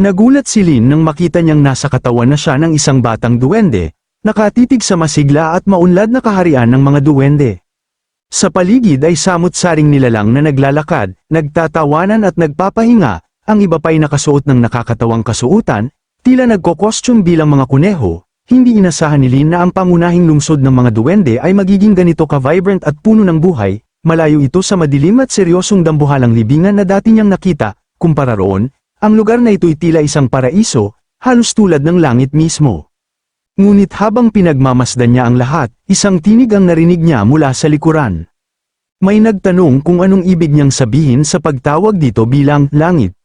Nagulat si Lin nang makita niyang nasa katawan na siya ng isang batang duwende, nakatitig sa masigla at maunlad na kaharian ng mga duwende. Sa paligid ay samot-saring nilalang na naglalakad, nagtatawanan at nagpapahinga, ang iba pa'y nakasuot ng nakakatawang kasuutan, tila nagko-costume bilang mga kuneho, hindi inasahan ni Lin na ang pangunahing lungsod ng mga duwende ay magiging ganito ka-vibrant at puno ng buhay, malayo ito sa madilim at seryosong dambuhalang libingan na dati niyang nakita, kumpara roon, ang lugar na ito'y tila isang paraiso, halos tulad ng langit mismo. Ngunit habang pinagmamasdan niya ang lahat, isang tinig ang narinig niya mula sa likuran. May nagtanong kung anong ibig niyang sabihin sa pagtawag dito bilang langit.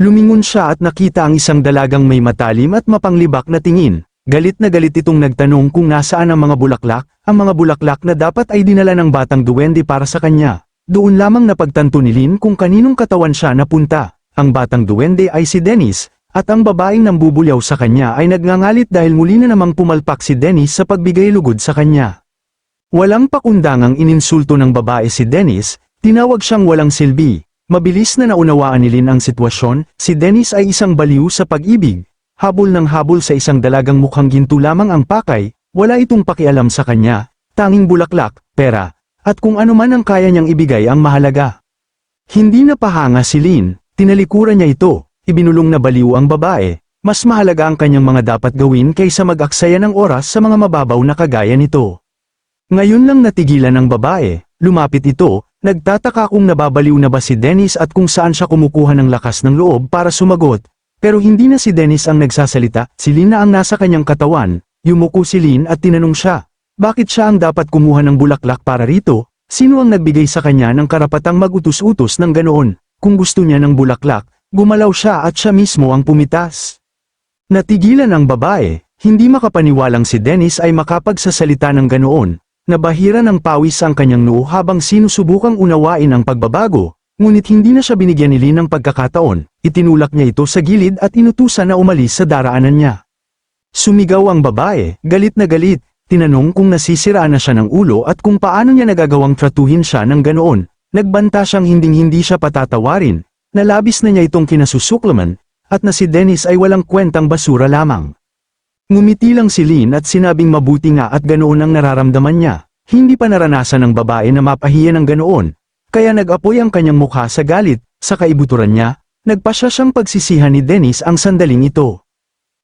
Lumingon siya at nakita ang isang dalagang may matalim at mapanglibak na tingin. Galit na galit itong nagtanong kung nasaan ang mga bulaklak, ang mga bulaklak na dapat ay dinala ng batang duwende para sa kanya. Doon lamang napagtanto ni Lin kung kaninong katawan siya napunta. Ang batang duwende ay si Dennis, at ang babaeng nambubulyaw sa kanya ay nagngangalit dahil muli na namang pumalpak si Dennis sa pagbigay lugod sa kanya. Walang pakundangang ininsulto ng babae si Dennis, tinawag siyang walang silbi. Mabilis na naunawaan ni Lin ang sitwasyon, si Dennis ay isang baliw sa pag-ibig. Habol ng habol sa isang dalagang mukhang ginto lamang ang pakay, wala itong pakialam sa kanya, tanging bulaklak, pera, at kung ano man ang kaya niyang ibigay ang mahalaga. Hindi napahanga si Lin, tinalikuran niya ito, ibinulong na baliw ang babae, mas mahalaga ang kanyang mga dapat gawin kaysa mag-aksaya ng oras sa mga mababaw na kagaya nito. Ngayon lang natigilan ng babae, lumapit ito, nagtataka kung nababaliw na ba si Dennis at kung saan siya kumukuha ng lakas ng loob para sumagot, pero hindi na si Dennis ang nagsasalita, si Lin na ang nasa kanyang katawan, yumuko si Lin at tinanong siya, bakit siya ang dapat kumuha ng bulaklak para rito, sino ang nagbigay sa kanya ng karapatang magutos-utos ng ganoon, kung gusto niya ng bulaklak, gumalaw siya at siya mismo ang pumitas. Natigilan ang babae, hindi makapaniwalang si Dennis ay makapagsasalita ng ganoon, nabahira ng pawis ang kanyang noo habang sinusubukang unawain ang pagbabago, ngunit hindi na siya binigyan ni Lin ng pagkakataon, itinulak niya ito sa gilid at inutusan na umalis sa daraanan niya. Sumigaw ang babae, galit na galit, tinanong kung nasisira na siya ng ulo at kung paano niya nagagawang tratuhin siya ng ganoon, nagbanta siyang hinding-hindi siya patatawarin, nalabis na niya itong kinasusuklaman, at na si Dennis ay walang kwentang basura lamang. Ngumiti lang si Lin at sinabing mabuti nga at ganoon ang nararamdaman niya, hindi pa naranasan ng babae na mapahiya ng ganoon, kaya nag-apoy ang kanyang mukha sa galit, sa kaibuturan niya, nagpasya siyang pagsisihan ni Dennis ang sandaling ito.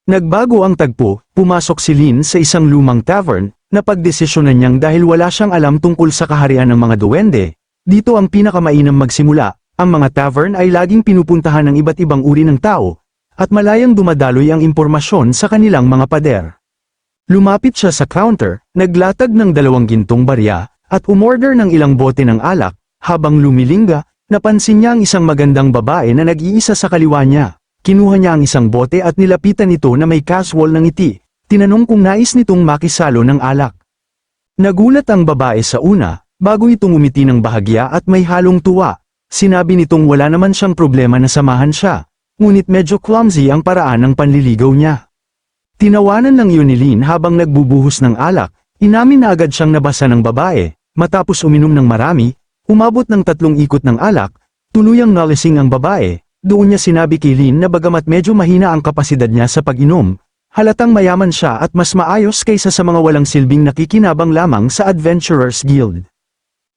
Nagbago ang tagpo, pumasok si Lin sa isang lumang tavern, na pagdesisyonan niyang dahil wala siyang alam tungkol sa kaharian ng mga duwende, dito ang pinakamainam magsimula, ang mga tavern ay laging pinupuntahan ng iba't ibang uri ng tao, at malayang dumadaloy ang impormasyon sa kanilang mga pader. Lumapit siya sa counter, naglatag ng dalawang gintong barya, at umorder ng ilang bote ng alak, habang lumilingga, napansin niya ang isang magandang babae na nag-iisa sa kaliwa niya. Kinuha niya ang isang bote at nilapitan ito na may casual ng ngiti, tinanong kung nais nitong makisalo ng alak. Nagulat ang babae sa una, bago itong umiti ng bahagya at may halong tuwa, Sinabi nitong wala naman siyang problema na samahan siya, ngunit medyo clumsy ang paraan ng panliligaw niya. Tinawanan ng yun ni Lin habang nagbubuhos ng alak, inamin na agad siyang nabasa ng babae, matapos uminom ng marami, umabot ng tatlong ikot ng alak, tuluyang nalising ang babae, doon niya sinabi kay Lin na bagamat medyo mahina ang kapasidad niya sa pag-inom, halatang mayaman siya at mas maayos kaysa sa mga walang silbing nakikinabang lamang sa Adventurers Guild.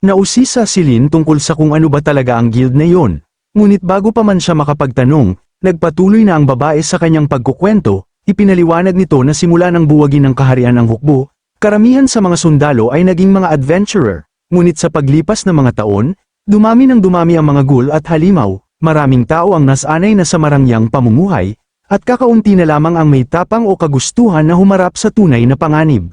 Nausisa si Lin tungkol sa kung ano ba talaga ang guild na yon. Ngunit bago pa man siya makapagtanong, nagpatuloy na ang babae sa kanyang pagkukwento, ipinaliwanag nito na simula ng buwagin ng kaharian ng hukbo, karamihan sa mga sundalo ay naging mga adventurer, ngunit sa paglipas ng mga taon, dumami ng dumami ang mga ghoul at halimaw, maraming tao ang nasanay na sa marangyang pamumuhay, at kakaunti na lamang ang may tapang o kagustuhan na humarap sa tunay na panganib.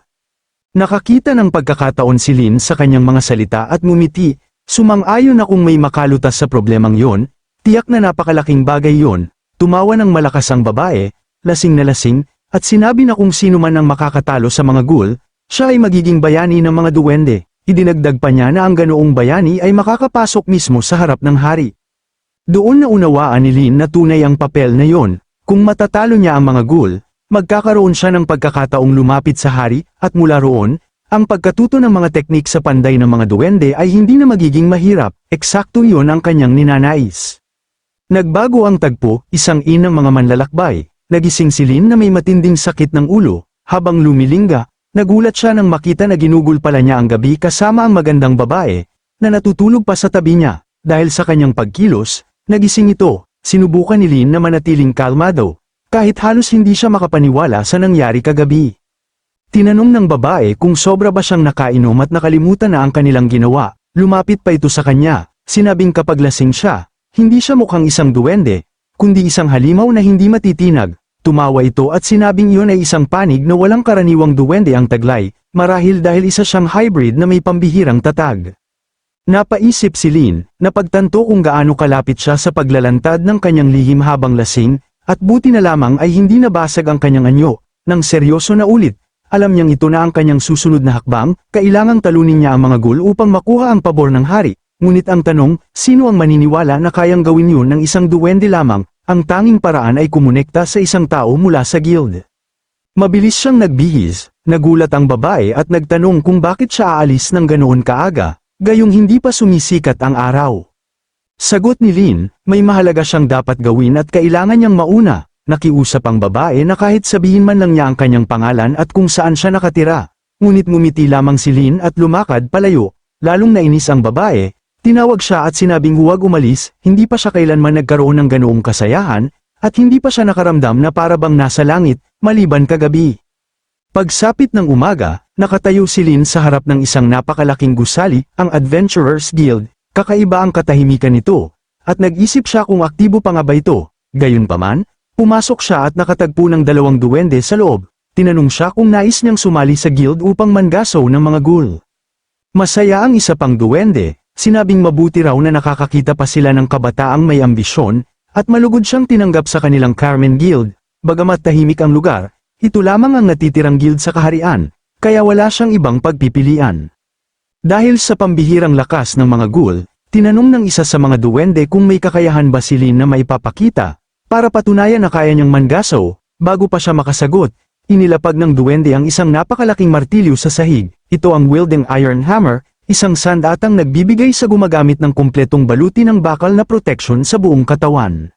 Nakakita ng pagkakataon si Lin sa kanyang mga salita at ngumiti, sumang-ayon na kung may makalutas sa problemang yon, tiyak na napakalaking bagay yon, tumawa ng malakas ang babae, lasing na lasing, at sinabi na kung sino man ang makakatalo sa mga ghoul, siya ay magiging bayani ng mga duwende. Idinagdag pa niya na ang ganoong bayani ay makakapasok mismo sa harap ng hari. Doon na unawaan ni Lin na tunay ang papel na yon, kung matatalo niya ang mga ghoul, Magkakaroon siya ng pagkakataong lumapit sa hari, at mula roon, ang pagkatuto ng mga teknik sa panday ng mga duwende ay hindi na magiging mahirap, eksakto iyon ang kanyang ninanais. Nagbago ang tagpo, isang inang mga manlalakbay, nagising si Lin na may matinding sakit ng ulo, habang lumilingga, nagulat siya nang makita na ginugol pala niya ang gabi kasama ang magandang babae, na natutulog pa sa tabi niya, dahil sa kanyang pagkilos, nagising ito, sinubukan ni Lin na manatiling kalmado, kahit halos hindi siya makapaniwala sa nangyari kagabi. Tinanong ng babae kung sobra ba siyang nakainom at nakalimutan na ang kanilang ginawa, lumapit pa ito sa kanya, sinabing kapag lasing siya, hindi siya mukhang isang duwende, kundi isang halimaw na hindi matitinag, tumawa ito at sinabing iyon ay isang panig na walang karaniwang duwende ang taglay, marahil dahil isa siyang hybrid na may pambihirang tatag. Napaisip si Lin, na pagtanto kung gaano kalapit siya sa paglalantad ng kanyang lihim habang lasing, at buti na lamang ay hindi nabasag ang kanyang anyo, nang seryoso na ulit, alam niyang ito na ang kanyang susunod na hakbang, kailangang talunin niya ang mga gul upang makuha ang pabor ng hari. Ngunit ang tanong, sino ang maniniwala na kayang gawin yun ng isang duwende lamang, ang tanging paraan ay kumonekta sa isang tao mula sa guild. Mabilis siyang nagbihis, nagulat ang babae at nagtanong kung bakit siya aalis ng ganoon kaaga, gayong hindi pa sumisikat ang araw. Sagot ni Lin, may mahalaga siyang dapat gawin at kailangan niyang mauna, nakiusap ang babae na kahit sabihin man lang niya ang kanyang pangalan at kung saan siya nakatira. Ngunit ngumiti lamang si Lin at lumakad palayo, lalong nainis ang babae, tinawag siya at sinabing huwag umalis, hindi pa siya kailanman nagkaroon ng ganoong kasayahan, at hindi pa siya nakaramdam na para bang nasa langit, maliban kagabi. Pagsapit ng umaga, nakatayo si Lin sa harap ng isang napakalaking gusali, ang Adventurers Guild, kakaiba ang katahimikan nito, at nag-isip siya kung aktibo pa nga ba ito, gayunpaman, Pumasok siya at nakatagpo ng dalawang duwende sa loob. Tinanong siya kung nais niyang sumali sa guild upang mangaso ng mga ghoul. Masaya ang isa pang duwende, sinabing mabuti raw na nakakakita pa sila ng kabataang may ambisyon, at malugod siyang tinanggap sa kanilang Carmen Guild, bagamat tahimik ang lugar, ito lamang ang natitirang guild sa kaharian, kaya wala siyang ibang pagpipilian. Dahil sa pambihirang lakas ng mga ghoul, tinanong ng isa sa mga duwende kung may kakayahan ba si Lin na maipapakita, para patunayan na kaya niyang mangaso, bago pa siya makasagot, inilapag ng duwende ang isang napakalaking martilyo sa sahig, ito ang wielding iron hammer, isang sandatang nagbibigay sa gumagamit ng kumpletong baluti ng bakal na protection sa buong katawan.